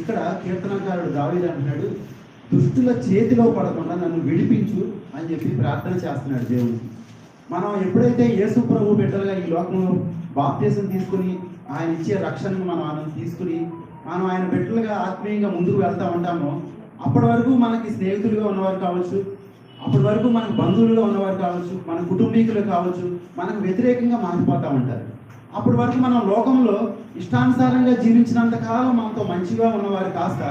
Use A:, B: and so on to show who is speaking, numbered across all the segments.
A: ఇక్కడ కీర్తనకారుడు దావీదు అంటున్నాడు దుష్టుల చేతిలో పడకుండా నన్ను విడిపించు అని చెప్పి ప్రార్థన చేస్తున్నాడు దేవుడు. మనం ఎప్పుడైతే యేసు ప్రభు బిడ్డలుగా ఈ లోకంలో బాప్తీసం తీసుకుని ఆయన ఇచ్చే రక్షణను మనం ఆయన తీసుకుని మనం ఆయన బిడ్డలుగా ఆత్మీయంగా ముందుకు వెళ్తూ ఉంటామో అప్పటి వరకు మనకి స్నేహితులుగా ఉన్నవారు కావచ్చు అప్పటి వరకు మనకు బంధువులుగా ఉన్నవారు కావచ్చు మన కుటుంబీకులు కావచ్చు మనకు వ్యతిరేకంగా మారిపోతూ ఉంటారు. అప్పటి వరకు మనం లోకంలో ఇష్టానుసారంగా జీవించినంత కాలం మనతో మంచిగా ఉన్నవారు కాస్త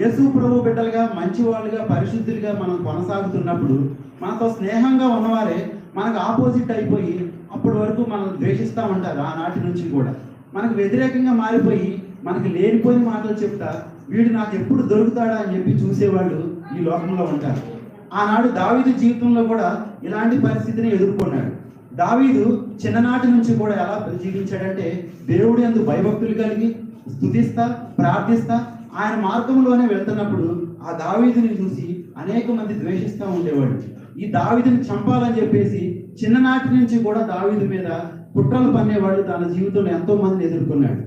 A: యేసు ప్రభు బిడ్డలుగా మంచి వాళ్ళుగా పరిశుద్ధులుగా మనం కొనసాగుతున్నప్పుడు మనతో స్నేహంగా ఉన్నవారే మనకు ఆపోజిట్ అయిపోయి అప్పటి వరకు మనం ద్వేషిస్తూ ఉంటారు ఆనాటి నుంచి కూడా. మనకు వ్యతిరేకంగా మారిపోయి మనకి లేనిపోయిన మాటలు చెప్తా వీడు నాకు ఎప్పుడు దొరుకుతాడా అని చెప్పి చూసేవాళ్ళు ఈ లోకంలో ఉంటారు. ఆనాడు దావీదు జీవితంలో కూడా ఇలాంటి పరిస్థితిని ఎదుర్కొన్నాడు. దావీదు చిన్ననాటి నుంచి కూడా ఎలా జీవించాడంటే దేవుడి అందు భయభక్తులు కలిగి స్థుతిస్తా ప్రార్థిస్తా ఆయన మార్గంలోనే వెళ్తున్నప్పుడు ఆ దావీదుని చూసి అనేక మంది ద్వేషిస్తూ ఉండేవాడు. ఈ దావీదుని చంపాలని చెప్పేసి చిన్ననాటి నుంచి కూడా దావీదు మీద కుట్రలు పన్నేవాడు తన జీవితంలో ఎంతో మందిని ఎదుర్కొన్నాడు.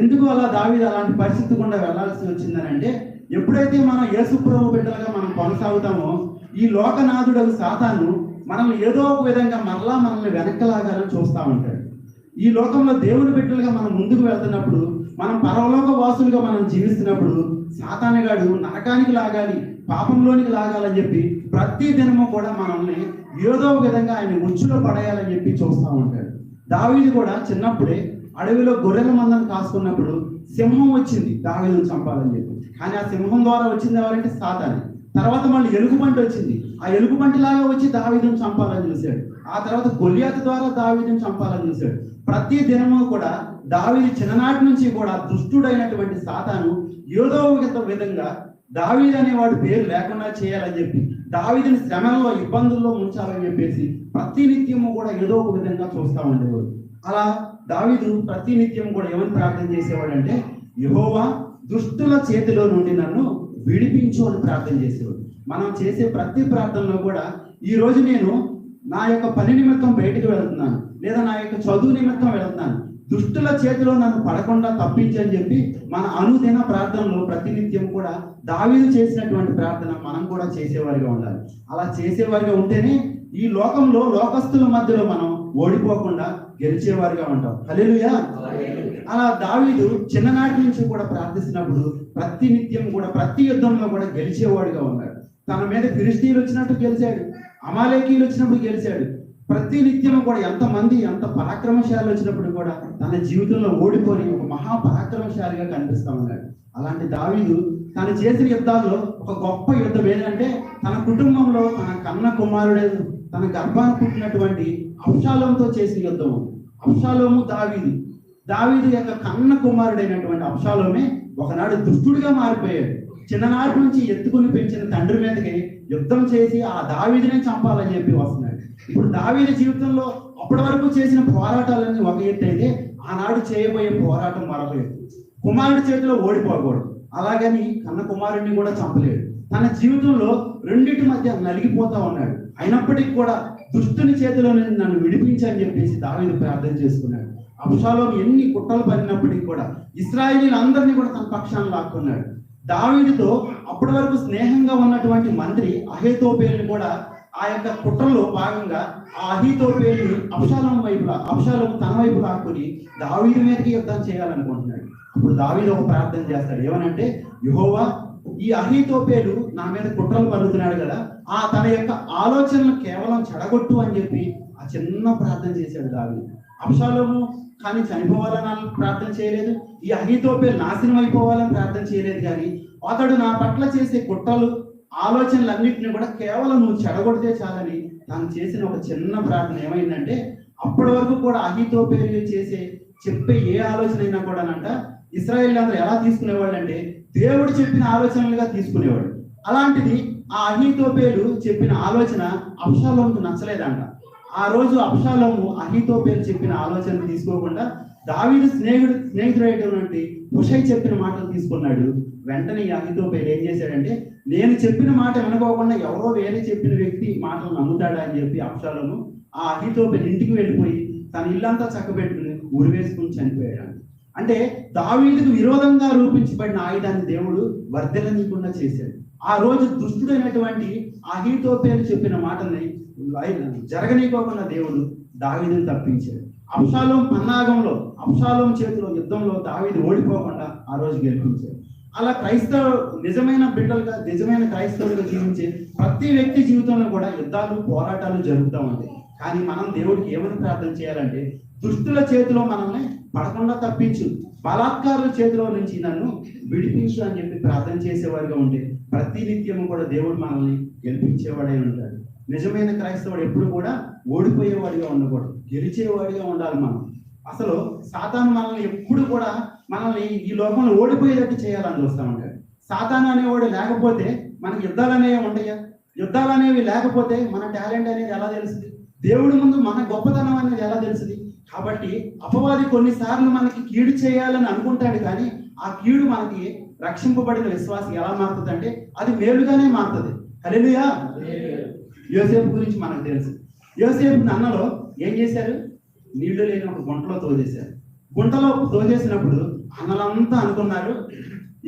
A: ఎందుకు అలా దావీదు అలాంటి పరిస్థితి గుండా వెళ్ళాల్సి వచ్చిందని అంటే ఎప్పుడైతే మనం యేసు ప్రభు బిడ్డలుగా మనం కొనసాగుతామో ఈ లోకనాథుడు సాతాను మనం ఏదో ఒక విధంగా మరలా మనల్ని వెనక్కలాగాలని చూస్తూ ఉంటాడు. ఈ లోకంలో దేవుని బిడ్డలుగా మనం ముందుకు వెళ్తున్నప్పుడు మనం పరలోక వాసులుగా మనం జీవిస్తున్నప్పుడు సాతానగాడు నరకానికి లాగాలి పాపంలోనికి లాగాలని చెప్పి ప్రతి దినము కూడా మనల్ని ఏదో ఒక విధంగా ఆయన ఉచ్చులో పడేయాలని చెప్పి చూస్తూ ఉంటాడు. దావీది కూడా చిన్నప్పుడే అడవిలో గొర్రెల మందను కాసుకున్నప్పుడు సింహం వచ్చింది దావీదును చంపాలని చెప్పి. కానీ ఆ సింహం ద్వారా వచ్చింది ఎవరంటే సాతానే. తర్వాత మళ్ళీ ఎలుగుబంటి వచ్చింది. ఆ ఎలుగుబంటి లాగా వచ్చి దావీదును చంపాలని చూశాడు. ఆ తర్వాత గొలియాత ద్వారా దావీదును చంపాలని చూశాడు. ప్రతి దినము కూడా దావీదు చిన్ననాటి నుంచి కూడా దుష్టుడైనటువంటి సాతాను ఏదో ఒక విధంగా దావీద్ అనేవాడు పేరు లేకుండా చేయాలని చెప్పి దావీదిని శ్రమల్లో ఇబ్బందుల్లో ఉంచాలని చెప్పేసి ప్రతి నిత్యము కూడా ఏదో ఒక విధంగా చూస్తూ ఉండేవాడు. అలా దావీదు ప్రతి నిత్యం కూడా ఏమని ప్రార్థన చేసేవాడు అంటే యహోవా దుష్టుల చేతిలో నుండి నన్ను విడిపించు అని ప్రార్థన చేసేవాడు. మనం చేసే ప్రతి ప్రార్థనలో కూడా ఈ రోజు నేను నా యొక్క పని నిమిత్తం బయటికి వెళ్తున్నాను లేదా నా యొక్క చదువు నిమిత్తం వెళ్తున్నాను. దుష్టుల చేతిలో నన్ను పడకుండా తప్పించని చెప్పి మన అనుదిన ప్రార్థనలో ప్రతినిత్యం కూడా దావీదు చేసినటువంటి ప్రార్థన మనం కూడా చేసేవారిగా ఉండాలి. అలా చేసేవారిగా ఉంటేనే ఈ లోకంలో లోకస్తుల మధ్యలో మనం ఓడిపోకుండా గెలిచేవారిగా ఉంటాం. హలేలుయా అలా దావీదు చిన్ననాటి నుంచి కూడా ప్రార్థిస్తున్నప్పుడు ప్రతి నిత్యం కూడా ప్రతి యుద్ధంలో కూడా గెలిచేవాడుగా ఉన్నాడు. తన మీద ఫిరిస్తీలు వచ్చినట్టు గెలిచాడు అమాలేకీలు వచ్చినప్పుడు గెలిచాడు. ప్రతి నిత్యం కూడా ఎంతమంది ఎంత పరాక్రమశాలి వచ్చినప్పుడు కూడా తన జీవితంలో ఓడిపోని ఒక మహా పరాక్రమశాలిగా కనిపిస్తా ఉన్నాడు. అలాంటి దావీదు తను చేసిన యుద్ధాల్లో ఒక గొప్ప యుద్ధం ఏంటంటే తన కుటుంబంలో తన కన్న కుమారుడే తన గర్భాన్ని పుట్టినటువంటి అంశాలంతో చేసిన యుద్ధం. అంశాలోము దావీది దావీదు యొక్క కన్న కుమారుడైనటువంటి అంశాలోమే ఒకనాడు దుష్టుడిగా మారిపోయాడు. చిన్ననాటి నుంచి ఎత్తుకుని పెంచిన తండ్రి మీదకి యుద్ధం చేసి ఆ దావీదినే చంపాలని చెప్పి వస్తున్నాడు. ఇప్పుడు దావీది జీవితంలో అప్పటి వరకు చేసిన పోరాటాలన్నీ ఒక ఎత్తు అయితే ఆనాడు చేయబోయే పోరాటం మరొక ఎత్తు కుమారుడి చేతిలో ఓడిపోకూడదు. అలాగని కన్న కుమారుడిని కూడా చంపలేడు. తన జీవితంలో రెండింటి మధ్య నలిగిపోతా ఉన్నాడు. అయినప్పటికీ కూడా దుష్టుని చేతిలో నన్ను విడిపించని చెప్పేసి దావీదు ప్రార్థన చేసుకున్నాడు. అంశాలో ఎన్ని కుట్రలు పడినప్పటికీ కూడా ఇస్రాయేలీలందరినీ కూడా తన పక్షాన్ని లాక్కున్నాడు. దావీడితో అప్పటి వరకు స్నేహంగా ఉన్నటువంటి మంత్రి అహేతోపేల్ని కూడా ఆ యొక్క కుట్రలో భాగంగా ఆ అహీతోపేలు అప్షాలం వైపు అప్షాలం తన వైపు లాక్కుని దావీడి మీదకి యుద్ధం చేయాలనుకుంటున్నాడు. అప్పుడు దావీడు ఒక ప్రార్థన చేస్తాడు. ఏమనంటే యుహోవా ఈ అహీతోపేలు నా మీద కుట్రలు పడుతున్నాడు కదా ఆ తన యొక్క ఆలోచనలు కేవలం చెడగొట్టు అని చెప్పి ఆ చిన్న ప్రార్థన చేశాడు దావీడు అప్షాలము కానీ చనిపోవాలని ప్రార్థన చేయలేదు. ఈ అహితోపేలు నాశనం అయిపోవాలని ప్రార్థన చేయలేదు కానీ అతడు నా పట్ల చేసే కుట్రలు ఆలోచనలన్నింటినీ కూడా కేవలం నువ్వు చెడగొడితే చాలని తాను చేసిన ఒక చిన్న ప్రార్థన ఏమైందంటే అప్పటి వరకు కూడా అహితోపేలు చేసే చెప్పే ఏ ఆలోచన అయినా కూడానంట ఇస్రాయేల్ అందరూ ఎలా తీసుకునేవాళ్ళు అంటే దేవుడు చెప్పిన ఆలోచనలుగా తీసుకునేవాడు. అలాంటిది ఆ అహితోపేలు చెప్పిన ఆలోచన అంశాలకు నచ్చలేదంట. ఆ రోజు అబ్షాలోము అహితోపేలు చెప్పిన ఆలోచన తీసుకోకుండా దావీదు స్నేహితుడు స్నేహితుడైనటువంటి హుషై చెప్పిన మాటలు తీసుకున్నాడు. వెంటనే అహితో అహితోపేలు ఏం చేశాడంటే నేను చెప్పిన మాట వినుకోకుండా ఎవరో వేరే చెప్పిన వ్యక్తి మాటలు నమ్ముతాడా అని చెప్పి అబ్షాలోము ఆ అహితోపేలు ఇంటికి వెళ్ళిపోయి తన ఇల్లంతా చక్కబెట్టుకుని ఉరివేసుకుని చనిపోయాడు. అంటే దావీదుకు విరోధంగా రూపించబడిన ఆయుధాన్ని దేవుడు వర్ధలనీయకుండా చేశాడు. ఆ రోజు దుష్టుడైనటువంటి అహితోపేలు చెప్పిన మాటల్ని జరగనీకోకుండా దేవుడు దావిదిని తప్పించాడు. అంశాలం పన్నాగంలో అంశాలం చేతిలో యుద్ధంలో దావిది ఓడిపోకుండా ఆ రోజు గెలిపించాడు. అలా క్రైస్తవ నిజమైన బిడ్డలుగా నిజమైన క్రైస్తవులుగా జీవించే ప్రతి వ్యక్తి జీవితంలో కూడా యుద్ధాలు పోరాటాలు జరుగుతూ ఉంటాయి. కానీ మనం దేవుడికి ఏమని ప్రార్థన చేయాలంటే దుష్టుల చేతిలో మనల్ని పడకుండా తప్పించు. బలాత్కారుల చేతిలో నుంచి నన్ను విడిపించు అని చెప్పి ప్రార్థన చేసేవారుగా ఉంటే ప్రతి నిత్యము కూడా దేవుడు మనల్ని గెలిపించేవాడై ఉంటాడు. నిజమైన క్రైస్తవుడు ఎప్పుడు కూడా ఓడిపోయేవాడిగా ఉండకూడదు. గెలిచేవాడిగా ఉండాలి మనం. అసలు సాతాను మనల్ని ఎప్పుడు కూడా మనల్ని ఈ లోకంలో ఓడిపోయేటట్టు చేయాలని చూస్తూ ఉంటాడు. సాతాను అనేవాడు లేకపోతే మనకి యుద్ధాలు అనేవి ఉంటాయా యుద్ధాలు అనేవి లేకపోతే మన టాలెంట్ అనేది ఎలా తెలుస్తుంది? దేవుడి ముందు మన గొప్పతనం అనేది ఎలా తెలుస్తుంది? కాబట్టి అపవాది కొన్నిసార్లు మనకి కీడు చేయాలని అనుకుంటాడు కానీ ఆ కీడు మనకి రక్షింపబడిన విశ్వాసం ఎలా మారుతుంది అంటే అది మేలుగానే మారుతుంది. హల్లెలూయా. యోసేపు గురించి మనకు తెలుసు. యోసేపు అన్నలో ఏం చేశారు? నీళ్ళు లేని ఒక గుంటలో తోజేశారు. గుంటలో తోజేసినప్పుడు అన్నలంతా అనుకున్నారు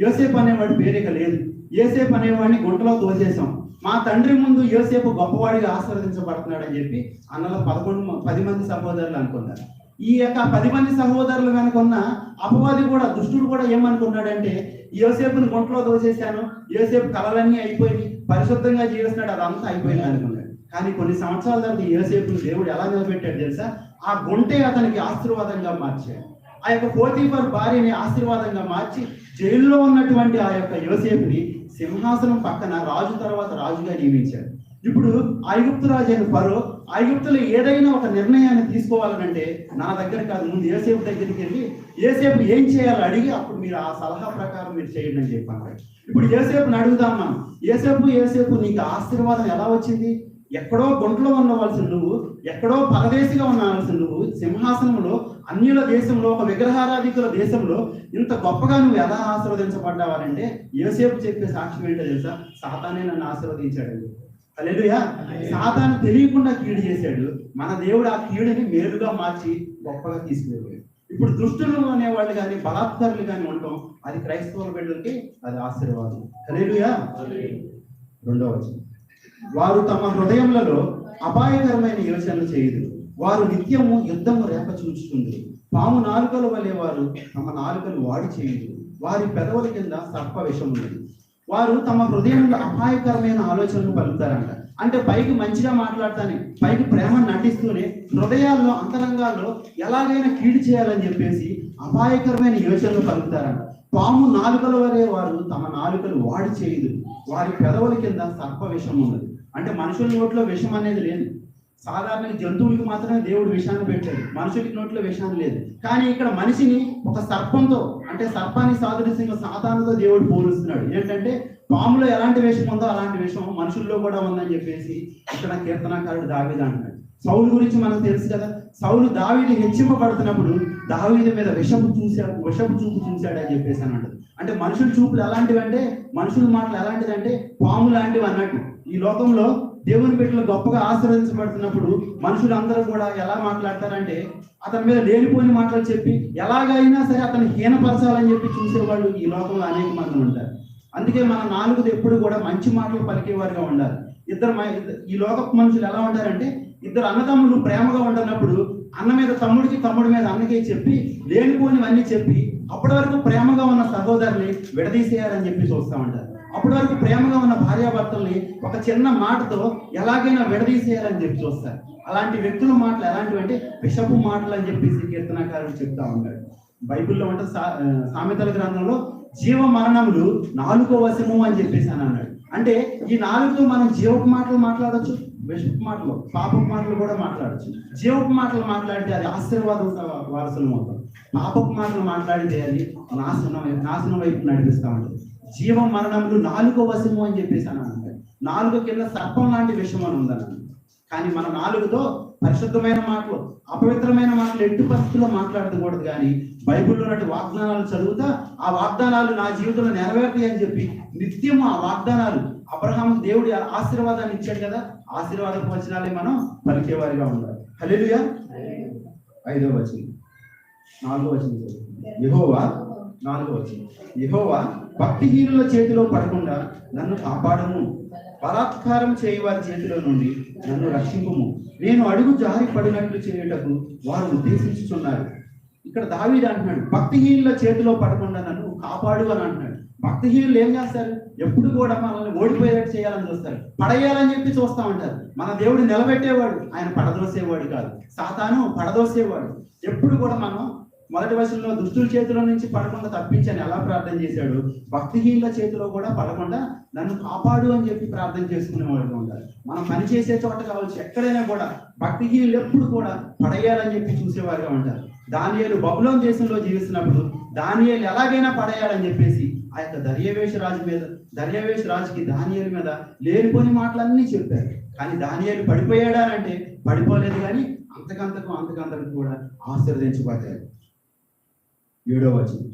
A: యోసేపు అనేవాడు పేరిక లేదు. యోసేపు అనేవాడిని గుంటలో తోసేసాం మా తండ్రి ముందు యోసేపు గొప్పవాడిగా ఆశీర్వదించబడుతున్నాడు అని చెప్పి అన్నలో పదకొండు పది మంది సహోదరులు అనుకున్నారు. ఈ యొక్క పది మంది సహోదరులు కనుకున్న అపవాది కూడా దుష్టుడు కూడా ఏమనుకున్నాడంటే యోసేపుని గుంటలో దోసేశాను యోసేపు కళలన్నీ అయిపోయి పరిశుద్ధంగా జీవిస్తున్నాడు అదంతా అయిపోయింది అనుకున్నాడు కానీ కొన్ని సంవత్సరాల తర్వాత ఈ దేవుడు ఎలా నిలబెట్టాడు తెలుసా? ఆ గుంటే అతనికి ఆశీర్వాదంగా మార్చాడు. ఆ యొక్క పోతీఫర్ భార్యని ఆశీర్వాదంగా మార్చి జైల్లో ఉన్నటువంటి ఆ యొక్క యోసేపుని సింహాసనం పక్కన రాజు తర్వాత రాజుగా నియమించాడు. ఇప్పుడు ఐగుప్తు రాజు అయిన ఫరో ఐగుప్తులో ఏదైనా ఒక నిర్ణయాన్ని తీసుకోవాలనంటే నా దగ్గర కాదు ముందు ఏసేపు దగ్గరికి వెళ్ళి ఏసేపు ఏం చేయాలో అడిగి అప్పుడు మీరు ఆ సలహా ప్రకారం మీరు చేయండి అని చెప్పాను. ఇప్పుడు ఏసేపుని అడుగుదాం మనం. ఏసేపు ఏసేపు నీకు ఆశీర్వాదం ఎలా వచ్చింది? ఎక్కడో గుంటలో ఉండవలసిన నువ్వు ఎక్కడో పరదేశిగా ఉండవలసిన నువ్వు సింహాసనంలో అన్యుల దేశంలో ఒక విగ్రహారాధికుల దేశంలో ఇంత గొప్పగా నువ్వు ఎలా ఆశీర్వదించబడ్డావాలంటే యోసేపు చెప్పే సాక్ష్యం ఏంటో తెలుసా? సాతానే నన్ను ఆశీర్వదించాడు అలెలుయా సాతాను తెలియకుండా కీడు చేశాడు. మన దేవుడు ఆ కీడుని మేలుగా మార్చి గొప్పగా తీసుకువెళ్ళాడు ఇప్పుడు దుష్టులు అనేవాళ్ళు కానీ బలాత్కారులు కానీ ఉండటం అది క్రైస్తవ బిడ్డలకి అది ఆశీర్వాదం. అలెలుయా రెండవ వచనం. వారు తమ హృదయములలో అపాయకరమైన యోచనలు చేయదు. వారు నిత్యము యుద్ధము రేప చూచుతుంది. పాము నాలుకల వలె వారు తమ నాలుకలు వాడి చేయదు వారి పెదవుల కింద సర్ప విషం ఉన్నది. వారు తమ హృదయంలో అపాయకరమైన ఆలోచనలు పలుకుతారంట. అంటే పైకి మంచిగా మాట్లాడతానే పైకి ప్రేమ నటిస్తూనే హృదయాల్లో అంతరంగాల్లో ఎలాగైనా కీడు చేయాలని చెప్పేసి అపాయకరమైన యోచనలు పలుకుతారంట. పాము నాలుకల వలె వారు తమ నాలుకలు వాడి చేయదు వారి పెదవుల కింద సర్ప విషం ఉన్నది. అంటే మనుషుల నోట్లో విషం అనేది లేదు. సాధారణ జంతువులకు మాత్రమే దేవుడు విషాన్ని పెట్టాడు. మనుషులకి నోట్లో విషయం లేదు. కానీ ఇక్కడ మనిషిని ఒక సర్పంతో అంటే సర్పాన్ని సాదృశ్యంగా సాతానుతో దేవుడు పోలుస్తున్నాడు. ఏంటంటే పాములో ఎలాంటి విషం ఉందో అలాంటి విషం మనుషుల్లో కూడా ఉందని చెప్పేసి ఇక్కడ కీర్తనాకారుడు దావీదు అంటున్నాడు. సౌలు గురించి మనకు తెలుసు కదా. సౌలు దావీది హెచ్చింపబడుతున్నప్పుడు దావీది మీద విషపు చూశాడు విషపు చూపు చూశాడు అని చెప్పేసి అని అంటే మనుషుల చూపులు ఎలాంటివి అంటే మనుషుల మాటలు ఎలాంటిదంటే పాము లాంటివి అన్నట్టు. ఈ లోకంలో దేవుని బిడ్డలు గొప్పగా ఆశీర్వదించబడుతున్నప్పుడు మనుషులందరూ కూడా ఎలా మాట్లాడతారంటే అతని మీద లేనిపోని మాటలు చెప్పి ఎలాగైనా సరే అతను హీనపరచాలని చెప్పి చూసేవాళ్ళు ఈ లోకంలో అనేక మంది ఉంటారు. అందుకే మన నాలుగుది ఎప్పుడు కూడా మంచి మాటలు పలికేవారుగా ఉండాలి. ఇద్దరు ఈ లోకపు మనుషులు ఎలా ఉంటారంటే ఇద్దరు అన్నదమ్ములు ప్రేమగా ఉండనప్పుడు అన్న మీద తమ్ముడికి తమ్ముడి మీద అన్నకే చెప్పి లేనిపోనివన్నీ చెప్పి అప్పటి వరకు ప్రేమగా ఉన్న సహోదరుని విడదీసేయాలని చెప్పి చూస్తూ ఉంటారు. అప్పటి వరకు ప్రేమగా ఉన్న భార్యాభర్తల్ని ఒక చిన్న మాటతో ఎలాగైనా విడదీసేయాలని చెప్పి చూస్తారు. అలాంటి వ్యక్తుల మాటలు ఎలాంటివి అంటే విషపు మాటలు అని చెప్పేసి కీర్తనకారుడు చెప్తా ఉన్నాడు. బైబిల్లో ఉంటే సా సామెతల గ్రంథంలో జీవ మరణములు నాలుగో వశము అని చెప్పేసి అని అన్నాడు. అంటే ఈ నాలుగుతో మనం జీవపు మాటలు మాట్లాడొచ్చు విషపు మాటలు పాపపు మాటలు కూడా మాట్లాడొచ్చు. జీవపు మాటలు మాట్లాడితే అది ఆశీర్వాదం వారసులం అవుతాం. పాపపు మాటలు మాట్లాడితే అది నాశనం నాశనం వైపు నడిపిస్తా ఉంటుంది. జీవం మరణములు నాలుగో వశము అని చెప్పేసి అని అంటాడు నాలుగు కింద సర్పం లాంటి విషయం అని ఉందన్నాడు కానీ మన నాలుగుతో పరిశుద్ధమైన మాటలు అపవిత్రమైన మాటలు ఎట్టి పరిస్థితుల్లో మాట్లాడకూడదు కానీ బైబిల్లో ఉన్నటువంటి వాగ్దానాలు చదువుతా ఆ వాగ్దానాలు నా జీవితంలో నెరవేరుతాయి అని చెప్పి నిత్యం ఆ వాగ్దానాలు అబ్రహాం దేవుడి ఆశీర్వాదాన్ని ఇచ్చాడు కదా ఆశీర్వాదపు వచనాలే మనం పలికేవారిగా ఉండాలి. హల్లెలూయా. ఐదో వచనం. నాలుగో వచనం. యెహోవా నాలుగో వచ్చింది యహోవా భక్తిహీనుల చేతిలో పడకుండా నన్ను కాపాడము. బలాత్కారం చేయవారి చేతిలో నుండి నన్ను రక్షింపము. నేను అడుగు జారి పడినట్లు చేయుటకు వారు ఉద్దేశించుచున్నారు. ఇక్కడ దావీడు అంటున్నాడు భక్తిహీనుల చేతిలో పడకుండా నన్ను కాపాడు అని అంటున్నాడు. భక్తిహీనులు ఏం చేస్తారు? ఎప్పుడు కూడా మనల్ని ఓడిపోయేటట్టు చేయాలని చూస్తారు. పడేయాలని చెప్పి చూస్తా ఉంటారు. మన దేవుడు నిలబెట్టేవాడు ఆయన పడదోసేవాడు కాదు. సాతాను పడదోసేవాడు. ఎప్పుడు కూడా మనం మొదటి వయసులో దుష్టుల చేతిలో నుంచి పడకుండా తప్పించని ఎలా ప్రార్థన చేశాడు? భక్తిహీనుల చేతిలో కూడా పడకుండా నన్ను కాపాడు అని చెప్పి ప్రార్థన చేసుకునే వాళ్ళు ఉండాలి. మనం పని చేసే చోట కావచ్చు ఎక్కడైనా కూడా భక్తిహీనులు ఎప్పుడు కూడా పడేయాలని చెప్పి చూసేవారుగా ఉంటారు దానియాలు బబులోన్ దేశంలో జీవిస్తున్నప్పుడు దానియేలు ఎలాగైనా పడేయాలని చెప్పేసి ఆ యొక్క దర్యవేష రాజు మీద దర్యవేష రాజుకి దానియేలు మీద లేనిపోని మాటలన్నీ చెప్పారు. కానీ దానియేలు పడిపోయాడా అంటే పడిపోలేదు కానీ అంతకంతకు అంతకంతకు కూడా ఆశీర్వదించబడ్డాడు ఏడో వచనం.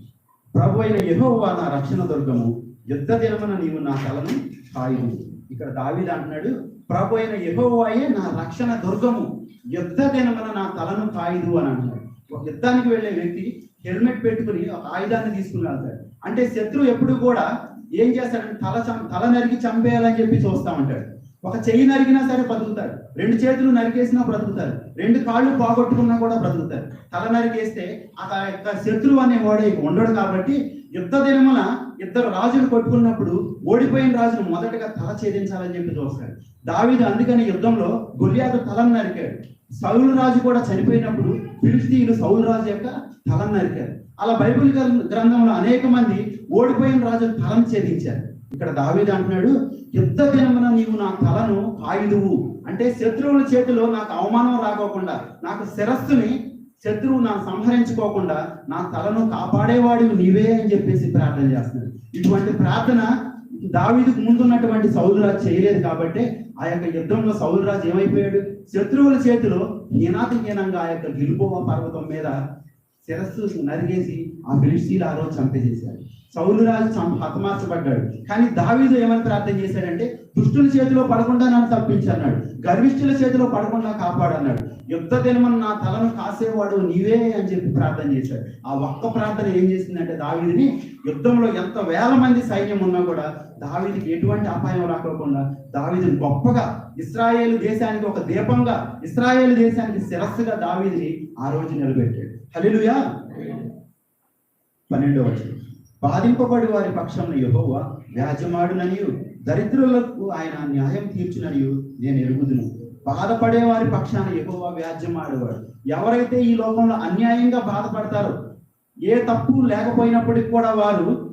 A: ప్రభు అయిన యహోవా నా రక్షణ దుర్గము యుద్ధ దినమున నీవు నా తలను కాయము. ఇక్కడ దావిద అంటున్నాడు ప్రభు అయిన యహోవాయే నా రక్షణ దుర్గము యుద్ధ దినమున నా తలను కాయుదు అని అంటున్నాడు. ఒక యుద్ధానికి వెళ్ళే వ్యక్తి హెల్మెట్ పెట్టుకుని ఒక ఆయుధాన్ని తీసుకుని వెళ్తాడు. అంటే శత్రువు ఎప్పుడు కూడా ఏం చేస్తాడంటే తల చం- తల నరికి చంపేయాలని చెప్పి చూస్తా ఉంటాడు. ఒక చెయ్యి నరికినా సరే బ్రతుకుతారు. రెండు చేతులు నరికేసినా బ్రతుకుతారు. రెండు కాళ్ళు పోగొట్టుకున్నా కూడా బ్రతుకుతారు. తల నరికేస్తే ఆ యొక్క శత్రువు అనే వాడే ఉండడు కాబట్టి యుద్ధ దినమున ఇద్దరు రాజులు కొట్టుకున్నప్పుడు ఓడిపోయిన రాజును మొదటగా తల ఛేదించాలని చెప్పి చూస్తాడు దావీదు అందుకని యుద్ధంలో గొలియాదు తలను నరికాడు. సౌలు రాజు కూడా చనిపోయినప్పుడు ఫిలిస్తీన్లు సౌలు రాజు యొక్క తలను నరికారు. అలా బైబిల్ గ్రంథంలో అనేక మంది ఓడిపోయిన రాజు తలం ఛేదించారు. ఇక్కడ దావీదు అంటున్నాడు యుద్ధ దినమున నీవు నా తలను కాయుదువు. అంటే శత్రువుల చేతిలో నాకు అవమానం రాకోకుండా నాకు శిరస్సుని శత్రువు నా సంహరించుకోకుండా నా తలను కాపాడేవాడు నీవే అని చెప్పేసి ప్రార్థన చేస్తున్నాడు. ఇటువంటి ప్రార్థన దావీదుకు ముందున్నటువంటి సౌలురాజు చేయలేదు కాబట్టి ఆ యొక్క యుద్ధంలో సౌలురాజు ఏమైపోయాడు? శత్రువుల చేతిలో హీనాతిహీనంగా ఆ యొక్క గిలుబోవ పర్వతం మీద శిరస్సు నరిగేసి ఆ ఫిలిస్తీన్ ఆ రోజు చంపేసేశాడు సౌలురాజు హతమార్చబడ్డాడు. కానీ దావీదు ఏమని ప్రార్థన చేశాడంటే దుష్టుల చేతిలో పడకుండా నన్ను తప్పించన్నాడు. గర్విష్ఠుల చేతిలో పడకుండా కాపాడన్నాడు. యుద్ధ దినమని నా తలను కాసేవాడు నీవే అని చెప్పి ప్రార్థన చేశాడు. ఆ ఒక్క ప్రార్థన ఏం చేసిందంటే దావీదిని యుద్ధంలో ఎంత వేల మంది సైన్యం ఉన్నా కూడా దావీదికి ఎటువంటి అపాయం రాకోకుండా దావీదిని గొప్పగా ఇస్రాయేల్ దేశానికి ఒక దీపంగా ఇస్రాయేల్ దేశానికి శిరస్సుగా దావీదిని ఆ రోజు నిలబెట్టాడు. హలిలుయా పన్నెండవ వచనం. బాధింపబడి వారి పక్షంలో యహోవ వ్యాజమాడుననియు దరిద్రులకు ఆయన న్యాయం తీర్చుననియు నేను ఎరుగుదును. బాధపడే వారి పక్షాన యెహోవా వ్యాజ్యమాడేవాడు. ఎవరైతే ఈ లోకంలో అన్యాయంగా బాధపడతారో ఏ తప్పు లేకపోయినప్పటికి కూడా వారు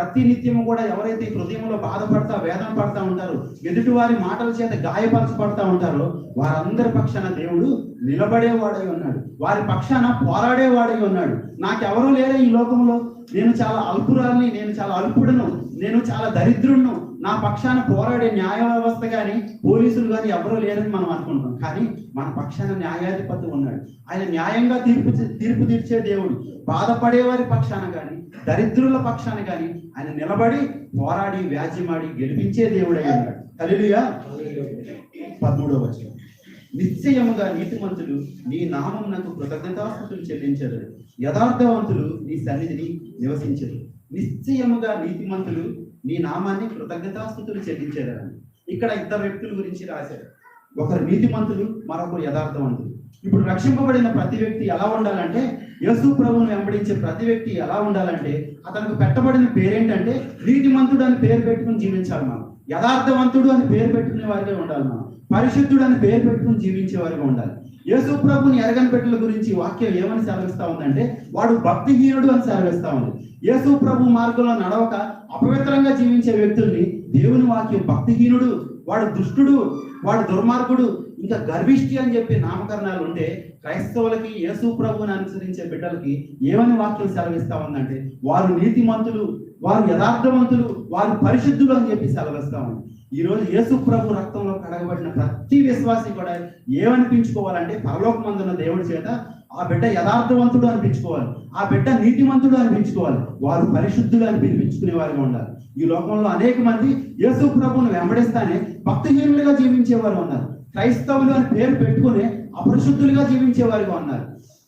A: ప్రతి నిత్యము కూడా ఎవరైతే ఈ హృదయంలో బాధపడతా వేదన పడతా ఉంటారో ఎదుటి వారి మాటల చేత గాయపరచబడతా ఉంటారో వారందరి పక్షాన దేవుడు నిలబడేవాడై ఉన్నాడు. వారి పక్షాన పోరాడేవాడై ఉన్నాడు. నాకెవరూ లేరే ఈ లోకంలో. నేను చాలా అల్పురాల్ని నేను చాలా అల్పుడును నేను చాలా దరిద్రుణ్ణు. నా పక్షాన పోరాడే న్యాయ వ్యవస్థ కానీ పోలీసులు కానీ ఎవరూ లేరని మనం అనుకుంటాం కానీ మన పక్షాన న్యాయాధిపతి ఉన్నాడు. ఆయన న్యాయంగా తీర్పు తీర్పు తీర్చే దేవుడు. బాధపడే వారి పక్షాన కానీ దరిద్రుల పక్షాన కానీ ఆయన నిలబడి పోరాడి వ్యాజ్యమాడి గెలిపించే దేవుడై ఉన్నాడు. హల్లెలూయా. పదమూడవ వచనం. నిశ్చయముగా నీతిమంతులు నీ నామం నాకు కృతజ్ఞతాస్థుతులు చెల్లించరు యథార్థవంతులు నీ సన్నిధిని నివసించరు నిశ్చయముగా నీతిమంతులు నీ నామాన్ని కృతజ్ఞతాస్థుతులు చెల్లించేదాన్ని అని. ఇక్కడ ఇద్దరు వ్యక్తుల గురించి రాశారు ఒకరు నీతిమంతులు మరొకరు యథార్థవంతులు. ఇప్పుడు రక్షింపబడిన ప్రతి వ్యక్తి ఎలా ఉండాలంటే యేసు ప్రభువును వెంబడించే ప్రతి వ్యక్తి ఎలా ఉండాలంటే అతనికి పెట్టబడిన పేరేంటంటే నీతిమంతుడు అని పేరు పెట్టుకుని జీవించాలి మనం. యథార్థవంతుడు అని పేరు పెట్టుకునే వారిగా ఉండాలి మనం. పరిశుద్ధుడు అని పేరు పెట్టుకుని జీవించే వారిగా ఉండాలి. యేసు ప్రభుని ఎరగని పెట్టల గురించి వాక్యం ఏమని సెలవిస్తా ఉందంటే వాడు భక్తిహీనుడు అని సెలవిస్తా ఉంది. యేసు ప్రభు మార్గంలో నడవక అపవిత్రంగా జీవించే వ్యక్తుల్ని దేవుని వాక్యం భక్తిహీనుడు వాడు దుష్టుడు వాడు దుర్మార్గుడు ఇంకా గర్విష్టి అని చెప్పి నామకరణాలు ఉంటే క్రైస్తవులకి యేసు ప్రభుని అనుసరించే బిడ్డలకి ఏమని వాక్యం సెలవిస్తా ఉందంటే వారు నీతిమంతులు వారు యథార్థవంతులు వారు పరిశుద్ధులు అని చెప్పి సెలవిస్తా ఉంది. ఈ రోజు యేసు ప్రభు రక్తంలో కడగబడిన ప్రతి విశ్వాసి కూడా ఏమనిపించుకోవాలంటే పరలోకమందున్న దేవుడి చేత ఆ బిడ్డ యథార్థవంతుడు అనిపించుకోవాలి. ఆ బిడ్డ నీతిమంతుడు అనిపించుకోవాలి. వారు పరిశుద్ధులు అని పిలిపించుకునే వారిగా ఉండాలి. ఈ లోకంలో అనేక మంది యేసు ప్రభువును వెంబడిస్తానే భక్తిహీనులుగా జీవించేవారు ఉన్నారు. క్రైస్తవులు అని పేరు పెట్టుకుని అపరిశుద్ధులుగా జీవించే వారిగా ఉన్నారు.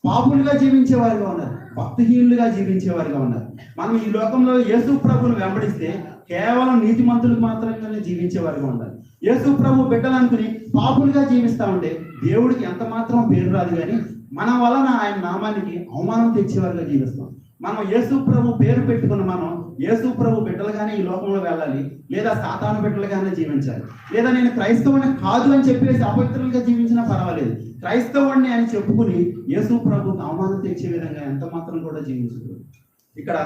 A: పాపులుగా జీవించే వారిగా ఉన్నారు. భక్తిహీనులుగా జీవించేవారుగా ఉన్నారు. మనం ఈ లోకంలో యేసు ప్రభువును వెంబడిస్తే కేవలం నీతిమంతులకు మాత్రమే జీవించేవారుగా ఉండాలి. యేసు ప్రభు బిడ్డలు అనుకుని పాపులుగా జీవిస్తా ఉంటే దేవుడికి ఎంత మాత్రం పేరు రాదు కానీ మన వలన ఆయన నామానికి అవమానం తెచ్చేవారుగా జీవిస్తాం. మనం యేసు ప్రభు పేరు పెట్టుకున్న మనం యేసు ప్రభు బిడ్డలుగానే ఈ లోకంలో వెళ్ళాలి లేదా సాతాను బిడ్డలుగానే జీవించాలి లేదా నేను క్రైస్తవుని కాదు అని చెప్పేసి అపవిత్రులుగా జీవించినా పర్వాలేదు. క్రైస్తవుడిని అని చెప్పుకుని యేసు ప్రభుకి అవమానం తెచ్చే విధంగా ఎంత మాత్రం కూడా జీవించకూడదు ఇక్కడ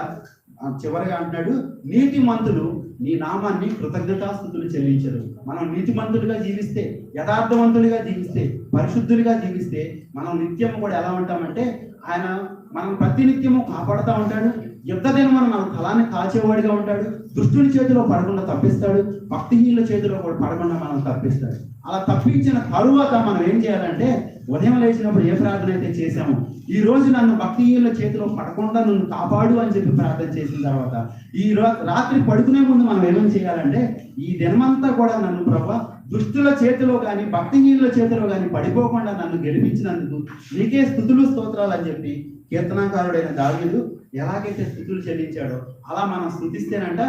A: చివరిగా అంటున్నాడు నీతి మంతులు నీ నామాన్ని కృతజ్ఞతాస్థుతులు చెల్లించరు. మనం నీతిమంతులుగా జీవిస్తే యథార్థవంతులుగా జీవిస్తే పరిశుద్ధులుగా జీవిస్తే మనం నిత్యం కూడా ఎలా ఉంటామంటే ఆయన మనం ప్రతి నిత్యము కాపాడుతూ ఉంటాడు యుద్ధ మనం మన తలాన్ని కాచేవాడిగా ఉంటాడు దుష్టుని చేతిలో పడకుండా తప్పిస్తాడు భక్తిహీనుల చేతిలో కూడా పడకుండా మనం తప్పిస్తాడు. అలా తప్పించిన తరువాత మనం ఏం చేయాలంటే ఉదయం లేచినప్పుడు ఏ ప్రార్థన అయితే చేశామో ఈ రోజు నన్ను భక్తియుల చేతిలో పడకుండా నన్ను కాపాడు అని చెప్పి ప్రార్థన చేసిన తర్వాత ఈ రో- రాత్రి పడుకునే ముందు మనం ఏమేం చేయాలంటే ఈ దినమంతా కూడా నన్ను ప్రభా దుష్టుల చేతిలో కానీ భక్తిహీనుల చేతిలో కానీ పడిపోకుండా నన్ను గెలిపించినందుకు నీకే స్థుతులు స్తోత్రాలు అని చెప్పి కీర్తనాకారుడైన దావీదు ఎలాగైతే స్థుతులు చెల్లించాడో అలా మనం స్థుతిస్తేనంట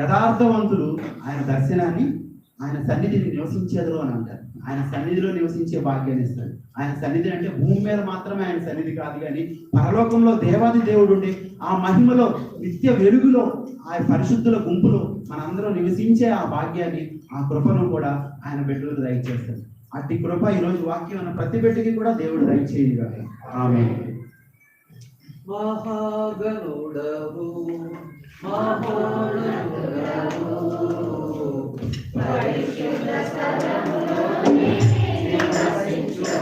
A: యథార్థవంతులు ఆయన దర్శనాన్ని ఆయన సన్నిధిని నివసించేదిలో అని అంటారు. ఆయన సన్నిధిలో నివసించే భాగ్యాన్ని ఇస్తాడు. ఆయన సన్నిధి అంటే భూమి మీద మాత్రమే ఆయన సన్నిధి కాదు కానీ పరలోకంలో దేవాది దేవుడు ఉండి ఆ మహిమలో నిత్య వెలుగులో ఆ పరిశుద్ధుల గుంపులో మనందరం నివసించే ఆ భాగ్యాన్ని ఆ కృపను కూడా ఆయన బిడ్డలు దయచేస్తాడు. అట్టి కృప ఈరోజు వాక్యం అన్న ప్రతి బిడ్డకి కూడా దేవుడు దయచేయగా ఆమె
B: ಮಹಾಗನುಡವು ಮಹಾಗನುಡವು ಪರಿಶುದ್ಧ ಸ್ಥಳವು ನಿವಾಸಿಸುವ